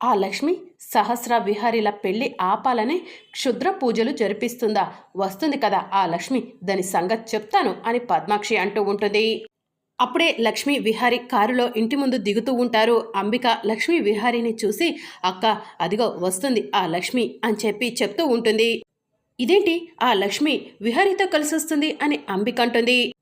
ఆ లక్ష్మి సహస్ర విహారీల పెళ్ళి ఆపాలని క్షుద్ర పూజలు జరిపిస్తుందా? వస్తుంది కదా ఆ లక్ష్మి. దాని సంగతి చెప్తాను అని పద్మాక్షి అంటూ ఉంటుంది. అప్పుడే లక్ష్మి విహారి కారులో ఇంటి ముందు దిగుతూ ఉంటారు. అంబిక లక్ష్మి విహారీని చూసి అక్క అదిగో వస్తుంది ఆ లక్ష్మి అని చెప్పి చెప్తూ ఉంటుంది. ఇదేంటి? ఆ లక్ష్మి విహారీతో కలిసి వస్తుంది అని అంబిక అంటుంది.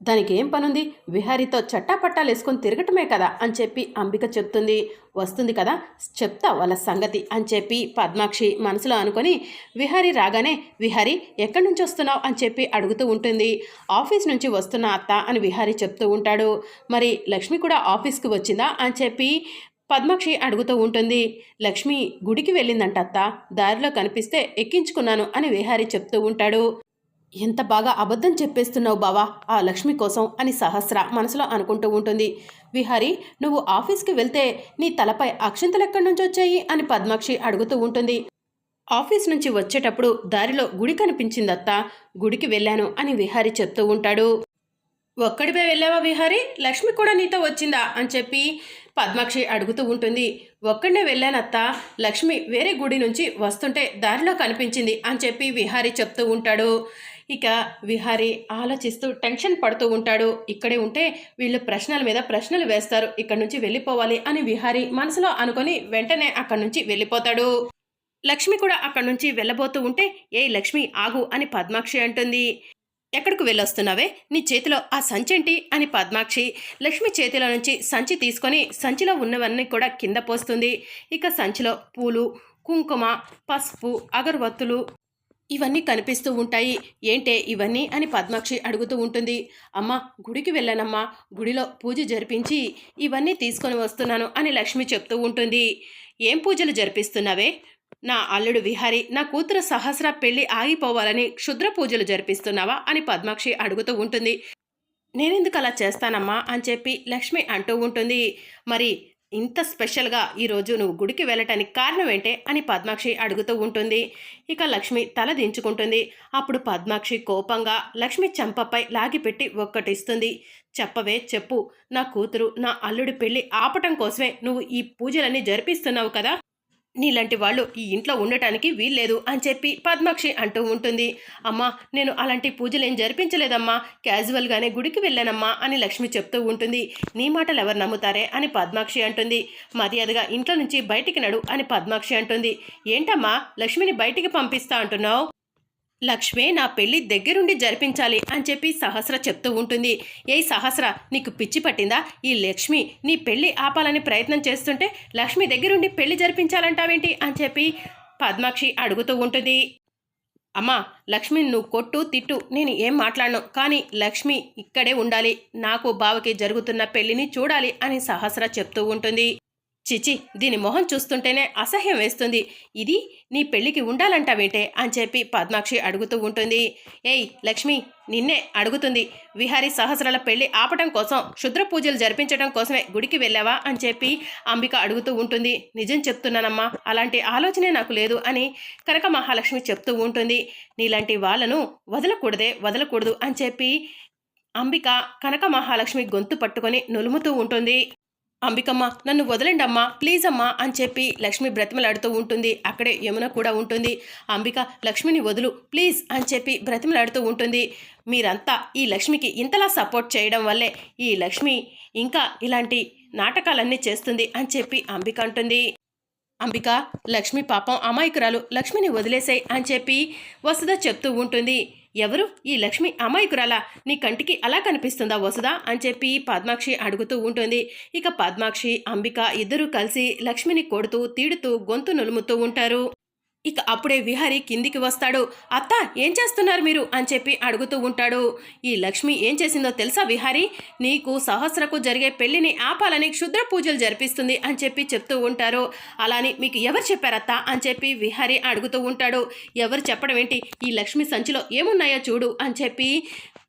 దానికి ఏం పనుంది? విహారీతో చట్టాపట్టాలు వేసుకొని తిరగటమే కదా అని చెప్పి అంబిక చెప్తుంది. వస్తుంది కదా చెప్తా వాళ్ళ సంగతి అని చెప్పి పద్మాక్షి మనసులో అనుకొని విహారీ రాగానే విహారీ ఎక్కడి నుంచి వస్తున్నావు అని చెప్పి అడుగుతూ ఉంటుంది. ఆఫీస్ నుంచి వస్తున్న అత్త అని విహారీ చెప్తూ ఉంటాడు. మరి లక్ష్మి కూడా ఆఫీస్కి వచ్చిందా అని చెప్పి పద్మాక్షి అడుగుతూ ఉంటుంది. లక్ష్మి గుడికి వెళ్ళిందంట అత్త. దారిలో కనిపిస్తే ఎక్కించుకున్నాను అని విహారీ చెప్తూ ఉంటాడు. ఎంత బాగా అబద్ధం చెప్పేస్తున్నావు బావా? ఆ లక్ష్మి కోసం అని సహస్ర మనసులో అనుకుంటూ ఉంటుంది. విహారి నువ్వు ఆఫీస్కి వెళ్తే నీ తలపై అక్షంతలు ఎక్కడి నుంచి వచ్చాయి అని పద్మాక్షి అడుగుతూ ఉంటుంది. ఆఫీస్ నుంచి వచ్చేటప్పుడు దారిలో గుడి కనిపించిందత్తా. గుడికి వెళ్ళాను అని విహారి చెప్తూ ఉంటాడు. ఒక్కడిపై వెళ్ళావా విహారి? లక్ష్మి కూడా నీతో వచ్చిందా? అని చెప్పి పద్మాక్షి అడుగుతూ ఉంటుంది. ఒక్కడనే వెళ్ళానత్త. లక్ష్మి వేరే గుడి నుంచి వస్తుంటే దారిలో కనిపించింది అని చెప్పి విహారీ చెప్తూ ఉంటాడు. ఇక విహారీ ఆలోచిస్తూ టెన్షన్ పడుతూ ఉంటాడు. ఇక్కడే ఉంటే వీళ్ళు ప్రశ్నల మీద ప్రశ్నలు వేస్తారు. ఇక్కడ నుంచి వెళ్ళిపోవాలి అని విహారీ మనసులో అనుకొని వెంటనే అక్కడి నుంచి వెళ్ళిపోతాడు. లక్ష్మి కూడా అక్కడి నుంచి వెళ్ళబోతూ ఉంటే ఏ లక్ష్మి ఆగు అని పద్మాక్షి అంటుంది. ఎక్కడికి వెళ్ళొస్తున్నావే? నీ చేతిలో ఆ సంచేంటి అని పద్మాక్షి లక్ష్మి చేతిలో నుంచి సంచి తీసుకొని సంచిలో ఉన్నవన్నీ కూడా కింద పోస్తుంది. ఇక సంచిలో పూలు కుంకుమ పసుపు అగరవత్తులు ఇవన్నీ కనిపిస్తూ ఉంటాయి. ఏంటే ఇవన్నీ అని పద్మాక్షి అడుగుతూ ఉంటుంది. అమ్మ గుడికి వెళ్ళానమ్మా. గుడిలో పూజ జరిపించి ఇవన్నీ తీసుకొని వస్తున్నాను అని లక్ష్మి చెప్తూ ఉంటుంది. ఏం పూజలు జరిపిస్తున్నావే? నా అల్లుడు విహారి నా కూతురు సహస్ర పెళ్ళి ఆగిపోవాలని క్షుద్ర పూజలు జరిపిస్తున్నావా? అని పద్మాక్షి అడుగుతూ ఉంటుంది. నేనెందుకు అలా చేస్తానమ్మా? అని చెప్పి లక్ష్మి అంటూ ఉంటుంది. మరి ఇంత స్పెషల్గా ఈరోజు నువ్వు గుడికి వెళ్ళటానికి కారణం ఏంటే అని పద్మాక్షి అడుగుతూ ఉంటుంది. ఇక లక్ష్మి తల దించుకుంటుంది. అప్పుడు పద్మాక్షి కోపంగా లక్ష్మి చెంపపై లాగిపెట్టి ఒక్కటిస్తుంది. చెప్పవే చెప్పు నా కూతురు నా అల్లుడి పెళ్ళి ఆపటం కోసమే నువ్వు ఈ పూజలన్నీ జరిపిస్తున్నావు కదా? నీలాంటి వాళ్ళు ఈ ఇంట్లో ఉండటానికి వీల్లేదు అని చెప్పి పద్మాక్షి అంటూ ఉంటుంది. అమ్మా నేను అలాంటి పూజలేం జరిపించలేదమ్మా. క్యాజువల్గానే గుడికి వెళ్ళానమ్మా అని లక్ష్మి చెప్తూ ఉంటుంది. నీ మాటలు ఎవరు నమ్ముతారే అని పద్మాక్షి అంటుంది. మర్యాదగా ఇంట్లో నుంచి బయటికి నడు అని పద్మాక్షి అంటుంది. ఏంటమ్మా లక్ష్మిని బయటికి పంపిస్తా అంటున్నావు? లక్ష్మే నా పెళ్ళి దగ్గరుండి జరిపించాలి అని చెప్పి సహస్ర చెప్తూ ఉంటుంది. ఏ సహస్ర నీకు పిచ్చి పట్టిందా? ఈ లక్ష్మి నీ పెళ్ళి ఆపాలని ప్రయత్నం చేస్తుంటే లక్ష్మి దగ్గరుండి పెళ్ళి జరిపించాలంటావేంటి? అని చెప్పి పద్మాక్షి అడుగుతూ ఉంటుంది. అమ్మా లక్ష్మి నువ్వు కొట్టు తిట్టు నేను ఏం మాట్లాడను. కానీ లక్ష్మి ఇక్కడే ఉండాలి. నాకు బావకి జరుగుతున్న పెళ్ళిని చూడాలి అని సహస్ర చెప్తూ ఉంటుంది. చిచి దీని మొహం చూస్తుంటేనే అసహ్యం వేస్తుంది. ఇది నీ పెళ్ళికి ఉండాలంటావేంటే అని చెప్పి పద్మాక్షి అడుగుతూ ఉంటుంది. ఏయ్ లక్ష్మి నిన్నే అడుగుతుంది. విహారీ సహస్రాల పెళ్ళి ఆపటం కోసం క్షుద్ర పూజలు జరిపించడం కోసమే గుడికి వెళ్ళావా? అని చెప్పి అంబిక అడుగుతూ ఉంటుంది. నిజం చెప్తున్నానమ్మా అలాంటి ఆలోచనే నాకు లేదు అని కనక మహాలక్ష్మి చెప్తూ ఉంటుంది. నీలాంటి వాళ్ళను వదలకూడదే వదలకూడదు అని చెప్పి అంబిక కనక మహాలక్ష్మి గొంతు పట్టుకొని నులుముతూ ఉంటుంది. అంబికమ్మ నన్ను వదలండి అమ్మా ప్లీజ్ అమ్మా అని చెప్పి లక్ష్మి బ్రతిమలాడుతూ ఉంటుంది. అక్కడే యమున కూడా ఉంటుంది. అంబిక లక్ష్మిని వదులు ప్లీజ్ అని చెప్పి బ్రతిమలాడుతూ ఉంటుంది. మీరంతా ఈ లక్ష్మికి ఇంతలా సపోర్ట్ చేయడం వల్లే ఈ లక్ష్మి ఇంకా ఇలాంటి నాటకాలన్నీ చేస్తుంది అని చెప్పి అంబిక అంటుంది. అంబిక లక్ష్మి పాపం అమాయకురాలు లక్ష్మిని వదిలేసాయి అని చెప్పి వసుధ చెప్తూ ఉంటుంది. ఎవరు? ఈ లక్ష్మి అమాయకురాలా? నీ కంటికి అలా కనిపిస్తుందా వసుదా అని చెప్పి పద్మాక్షి అడుగుతూ ఉంటుంది. ఇక పద్మాక్షి అంబిక ఇద్దరూ కలిసి లక్ష్మిని కొడుతూ తీడుతూ గొంతు నులుముతూ ఉంటారు. ఇక అప్పుడే విహారీ కిందికి వస్తాడు. అత్త ఏం చేస్తున్నారు మీరు? అని చెప్పి అడుగుతూ ఉంటాడు. ఈ లక్ష్మి ఏం చేసిందో తెలుసా విహారీ? నీకు సహస్రకు జరిగే పెళ్ళిని ఆపాలని క్షుద్ర పూజలు జరిపిస్తుంది అని చెప్పి చెప్తూ ఉంటారు. అలాని మీకు ఎవరు చెప్పారత్త? అని చెప్పి విహారీ అడుగుతూ ఉంటాడు. ఎవరు చెప్పడం ఏంటి? ఈ లక్ష్మి సంచిలో ఏమున్నాయో చూడు అని చెప్పి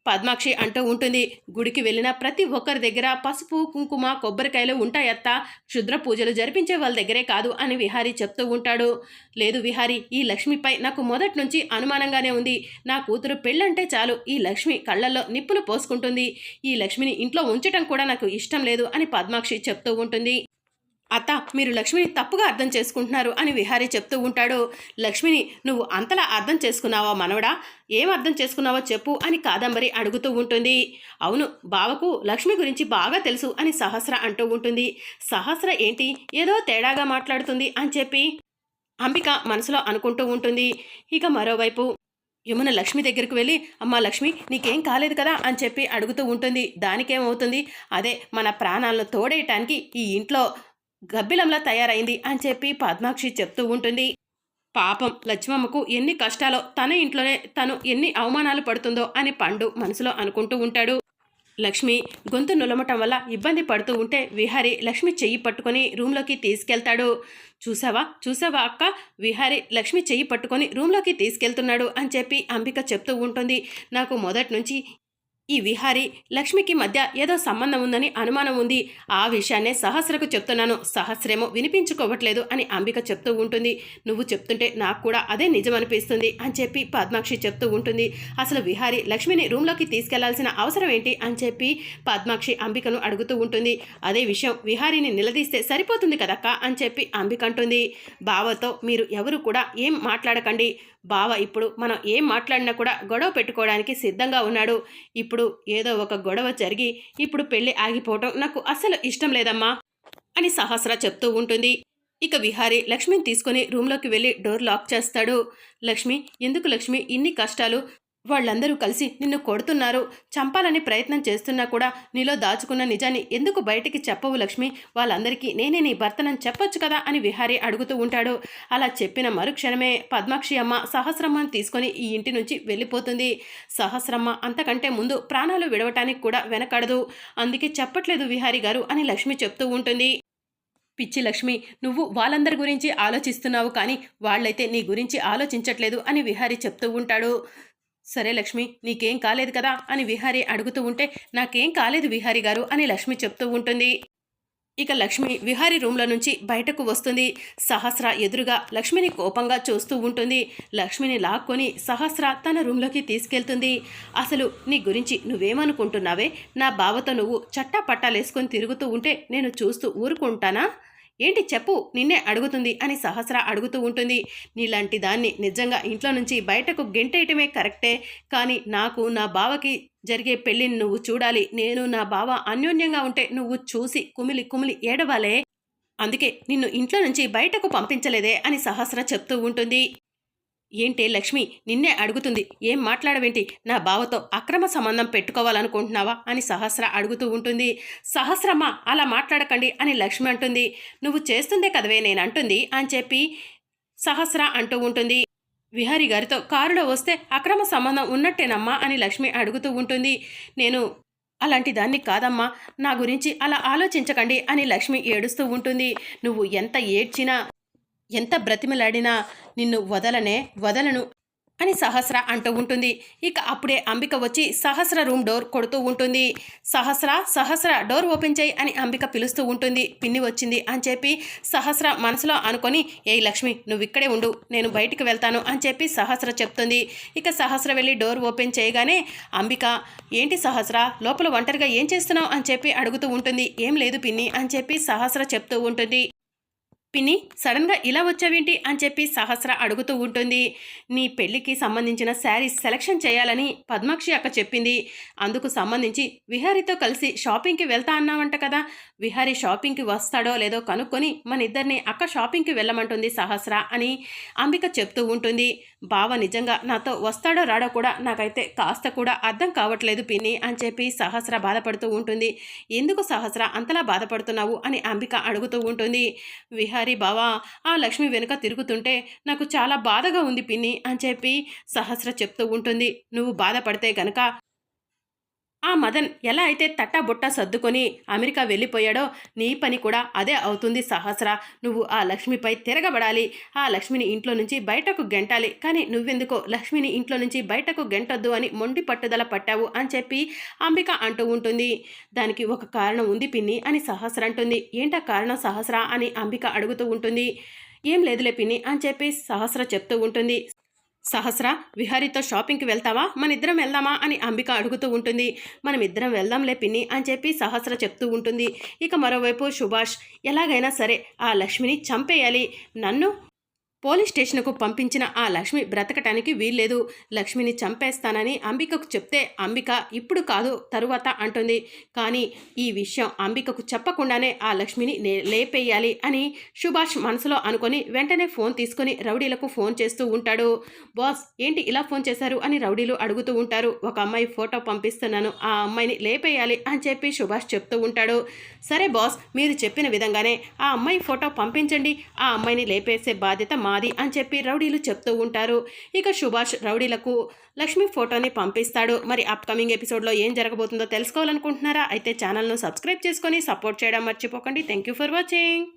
పద్మాక్షి అంటూ ఉంటుంది. గుడికి వెళ్ళిన ప్రతి ఒక్కరి దగ్గర పసుపు కుంకుమ కొబ్బరికాయలు ఉంటాయత్త. క్షుద్ర పూజలు జరిపించే వాళ్ళ దగ్గరే కాదు అని విహారీ చెప్తూ ఉంటాడు. లేదు విహారీ ఈ లక్ష్మిపై నాకు మొదటి నుంచి అనుమానంగానే ఉంది. నా కూతురు పెళ్ళంటే చాలు. ఈ లక్ష్మి కళ్ళల్లో నిప్పులు పోసుకుంటుంది. ఈ లక్ష్మిని ఇంట్లో ఉంచటం కూడా నాకు ఇష్టం లేదు అని పద్మాక్షి చెప్తూ ఉంటుంది. అత్త మీరు లక్ష్మిని తప్పుగా అర్థం చేసుకుంటున్నారు అని విహారీ చెప్తూ ఉంటాడు. లక్ష్మిని నువ్వు అంతలా అర్థం చేసుకున్నావా మనవడా? ఏం అర్థం చేసుకున్నావో చెప్పు అని కాదంబరి అడుగుతూ ఉంటుంది. అవును బావకు లక్ష్మి గురించి బాగా తెలుసు అని సహస్ర అంటూ ఉంటుంది. సహస్ర ఏంటి? ఏదో తేడాగా మాట్లాడుతుంది అని చెప్పి అంబిక మనసులో అనుకుంటూ ఉంటుంది. ఇక మరోవైపు యమున లక్ష్మి దగ్గరికి వెళ్ళి అమ్మ లక్ష్మి నీకేం కాలేదు కదా? అని చెప్పి అడుగుతూ ఉంటుంది. దానికేమవుతుంది? అదే మన ప్రాణాలను తోడేయటానికి ఈ ఇంట్లో గబ్బిలంలా తయారైంది అని చెప్పి పద్మాక్షి చెప్తూ ఉంటుంది. పాపం లక్ష్మమ్మకు ఎన్ని కష్టాలో తన ఇంట్లోనే తను ఎన్ని అవమానాలు పడుతుందో అని పండు మనసులో అనుకుంటూ ఉంటాడు. లక్ష్మి గొంతు నులమటం వల్ల ఇబ్బంది పడుతూ ఉంటే విహారి లక్ష్మి చెయ్యి పట్టుకొని రూమ్లోకి తీసుకెళ్తాడు. చూసావా? చూసావా అక్క? విహారి లక్ష్మి చెయ్యి పట్టుకొని రూమ్లోకి తీసుకెళ్తున్నాడు అని చెప్పి అంబిక చెప్తూ ఉంటుంది. నాకు మొదటి నుంచి ఈ విహారి లక్ష్మికి మధ్య ఏదో సంబంధం ఉందని అనుమానం ఉంది. ఆ విషయాన్నే సహస్రకు చెప్తున్నాను. సహస్రేమో వినిపించుకోవట్లేదు అని అంబిక చెప్తూ ఉంటుంది. నువ్వు చెప్తుంటే నాకు కూడా అదే నిజం అనిపిస్తుంది అని చెప్పి పద్మాక్షి చెప్తూ ఉంటుంది. అసలు విహారి లక్ష్మిని రూమ్లోకి తీసుకెళ్ళాల్సిన అవసరం ఏంటి అని చెప్పి పద్మాక్షి అంబికను అడుగుతూ ఉంటుంది. అదే విషయం విహారిని నిలదీస్తే సరిపోతుంది కదక్క అని చెప్పి అంబిక అంటుంది. బావతో మీరు ఎవరు కూడా ఏం మాట్లాడకండి. బావ ఇప్పుడు మనం ఏం మాట్లాడినా కూడా గొడవ పెట్టుకోవడానికి సిద్ధంగా ఉన్నాడు. ఇప్పుడు ఏదో ఒక గొడవ జరిగి ఇప్పుడు పెళ్ళి ఆగిపోవటం నాకు అస్సలు ఇష్టం లేదమ్మా అని సహస్ర చెప్తూ ఉంటుంది. ఇక విహారి లక్ష్మిని తీసుకుని రూమ్లోకి వెళ్ళి డోర్ లాక్ చేస్తాడు. లక్ష్మి ఎందుకు లక్ష్మి? ఇన్ని కష్టాలు వాళ్ళందరూ కలిసి నిన్ను కొడుతున్నారు. చంపాలని ప్రయత్నం చేస్తున్నా కూడా నీలో దాచుకున్న నిజాన్ని ఎందుకు బయటికి చెప్పవు లక్ష్మి? వాళ్ళందరికీ నేనే నీ భర్తనని చెప్పొచ్చు కదా అని విహారి అడుగుతూ ఉంటాడు. అలా చెప్పిన మరుక్షణమే పద్మాక్షి అమ్మ సహస్రమ్మను తీసుకొని ఈ ఇంటి నుంచి వెళ్ళిపోతుంది. సహస్రమ్మ అంతకంటే ముందు ప్రాణాలు విడవటానికి కూడా వెనకడదు. అందుకే చెప్పట్లేదు విహారి గారు అని లక్ష్మి చెప్తూ ఉంటుంది. పిచ్చి లక్ష్మి నువ్వు వాళ్ళందరి గురించి ఆలోచిస్తున్నావు కానీ వాళ్ళైతే నీ గురించి ఆలోచించట్లేదు అని విహారి చెప్తూ ఉంటాడు. సరే లక్ష్మి నీకేం కాలేదు కదా అని విహారి అడుగుతూ ఉంటే నాకేం కాలేదు విహారి గారు అని లక్ష్మి చెప్తూ ఉంటుంది. ఇక లక్ష్మి విహారి రూమ్లో నుంచి బయటకు వస్తుంది. సహస్ర ఎదురుగా లక్ష్మిని కోపంగా చూస్తూ ఉంటుంది. లక్ష్మిని లాక్కొని సహస్ర తన రూమ్లోకి తీసుకెళ్తుంది. అసలు నీ గురించి నువ్వేమనుకుంటున్నావే? నా బావతో నువ్వు చట్టా పట్టాలేసుకొని తిరుగుతూ ఉంటే నేను చూస్తూ ఊరుకుంటానా? ఏంటి చెప్పు నిన్నే అడుగుతుంది అని సహస్ర అడుగుతూ ఉంటుంది. నీలాంటి దాన్ని నిజంగా ఇంట్లో నుంచి బయటకు గెంటేయటమే కరెక్టే. కానీ నాకు నా బావకి జరిగే పెళ్ళిని నువ్వు చూడాలి. నేను నా బావ అన్యోన్యంగా ఉంటే నువ్వు చూసి కుమిలి కుమిలి ఏడవాలే. అందుకే నిన్ను ఇంట్లో నుంచి బయటకు పంపించలేదే అని సహస్ర చెప్తూ ఉంటుంది. ఏంటే లక్ష్మి నిన్నే అడుగుతుంది. ఏం మాట్లాడవేంటి? నా బావతో అక్రమ సంబంధం పెట్టుకోవాలనుకుంటున్నావా? అని సహస్ర అడుగుతూ ఉంటుంది. సహస్రమ్మ అలా మాట్లాడకండి అని లక్ష్మి అంటుంది. నువ్వు చేస్తుందే కదవే నేను అంటుంది అని చెప్పి సహస్ర అంటూ ఉంటుంది. విహారి గారితో కారులో వస్తే అక్రమ సంబంధం ఉన్నట్టేనమ్మా అని లక్ష్మి అడుగుతూ ఉంటుంది. నేను అలాంటి దాన్ని కాదమ్మా. నా గురించి అలా ఆలోచించకండి అని లక్ష్మి ఏడుస్తూ ఉంటుంది. నువ్వు ఎంత ఏడ్చినా ఎంత బ్రతిమలాడినా నిన్ను వదలనే వదలను అని సహస్ర అంటూ ఉంటుంది. ఇక అప్పుడే అంబిక వచ్చి సహస్ర రూమ్ డోర్ కొడుతూ ఉంటుంది. సహస్ర సహస్ర డోర్ ఓపెన్ చేయి అని అంబిక పిలుస్తూ ఉంటుంది. పిన్ని వచ్చింది అని చెప్పి సహస్ర మనసులో అనుకొని ఏ లక్ష్మి నువ్వు ఇక్కడే ఉండు నేను బయటికి వెళ్తాను అని చెప్పి సహస్ర చెప్తుంది. ఇక సహస్ర వెళ్ళి డోర్ ఓపెన్ చేయగానే అంబిక ఏంటి సహస్ర లోపల ఒంటరిగా ఏం చేస్తున్నావు? అని చెప్పి అడుగుతూ ఉంటుంది. ఏం లేదు పిన్ని అని చెప్పి సహస్ర చెప్తూ ఉంటుంది. పిన్ని సడన్గా ఇలా వచ్చావేంటి? అని చెప్పి సహస్ర అడుగుతూ ఉంటుంది. నీ పెళ్ళికి సంబంధించిన శారీస్ సెలెక్షన్ చేయాలని పద్మాక్షి అక్క చెప్పింది. అందుకు సంబంధించి విహారీతో కలిసి షాపింగ్కి వెళ్తా అన్నావంట కదా. విహారీ షాపింగ్కి వస్తాడో లేదో కనుక్కొని మన ఇద్దరిని అక్క షాపింగ్కి వెళ్ళమంటుంది సహస్ర అని అంబిక చెప్తూ ఉంటుంది. బావ నిజంగా నాతో వస్తాడో రాడో కూడా నాకైతే కాస్త కూడా అర్థం కావట్లేదు పిన్ని అని చెప్పి సహస్ర బాధపడుతూ ఉంటుంది. ఎందుకు సహస్ర? అంతలా బాధపడుతున్నావు? అని అంబిక అడుగుతూ ఉంటుంది. విహారీ బావా ఆ లక్ష్మి వెనుక తిరుగుతుంటే నాకు చాలా బాధగా ఉంది పిన్ని అని చెప్పి సహస్ర చెప్తూ ఉంటుంది. నువ్వు బాధపడితే గనక ఆ మదన్ ఎలా అయితే తట్టబుట్ట సర్దుకొని అమెరికా వెళ్ళిపోయాడో నీ పని కూడా అదే అవుతుంది సహస్ర. నువ్వు ఆ లక్ష్మిపై తిరగబడాలి. ఆ లక్ష్మిని ఇంట్లో నుంచి బయటకు గెంటాలి. కానీ నువ్వెందుకో లక్ష్మిని ఇంట్లో నుంచి బయటకు గెంటొద్దు అని మొండి పట్టుదల పట్టావు అని చెప్పి అంబిక అంటూ ఉంటుంది. దానికి ఒక కారణం ఉంది పిన్ని అని సహస్ర అంటుంది. ఏంటా కారణం సహస్ర అని అంబిక అడుగుతూ ఉంటుంది. ఏం లేదులే పిన్ని అని చెప్పి సహస్ర చెప్తూ ఉంటుంది. సహస్ర విహారీతో షాపింగ్కి వెళ్తావా? మన ఇద్దరం వెళ్దామా? అని అంబిక అడుగుతూ ఉంటుంది. మనం ఇద్దరం వెళ్దాంలే పిన్ని అని చెప్పి సహస్ర చెప్తూ ఉంటుంది. ఇక మరోవైపు సుభాష్ ఎలాగైనా సరే ఆ లక్ష్మిని చంపేయాలి. నన్ను పోలీస్ స్టేషన్కు పంపించిన ఆ లక్ష్మి బ్రతకటానికి వీల్లేదు. లక్ష్మిని చంపేస్తానని అంబికకు చెప్తే అంబిక ఇప్పుడు కాదు తరువాత అంటుంది. కానీ ఈ విషయం అంబికకు చెప్పకుండానే ఆ లక్ష్మిని నే- లేపేయాలి అని సుభాష్ మనసులో అనుకొని వెంటనే ఫోన్ తీసుకొని రౌడీలకు ఫోన్ చేస్తూ ఉంటాడు. బాస్ ఏంటి ఇలా ఫోన్ చేశారు? అని రౌడీలు అడుగుతూ ఉంటారు. ఒక అమ్మాయి ఫోటో పంపిస్తున్నాను. ఆ అమ్మాయిని లేపేయాలి అని చెప్పి సుభాష్ చెప్తూ ఉంటాడు. సరే బాస్ మీరు చెప్పిన విధంగానే ఆ అమ్మాయి ఫోటో పంపించండి. ఆ అమ్మాయిని లేపేసే బాధ్యత మాది అని చెప్పి రౌడీలు చెప్తూ ఉంటారు. ఇక సుభాష్ రౌడీలకు లక్ష్మి ఫోటోని పంపిస్తాడు. మరి అప్కమింగ్ ఎపిసోడ్లో ఏం జరగబోతుందో తెలుసుకోవాలనుకుంటున్నారా? అయితే ఛానల్ను సబ్స్క్రైబ్ చేసుకొని సపోర్ట్ చేయడం మర్చిపోకండి. Thank you for watching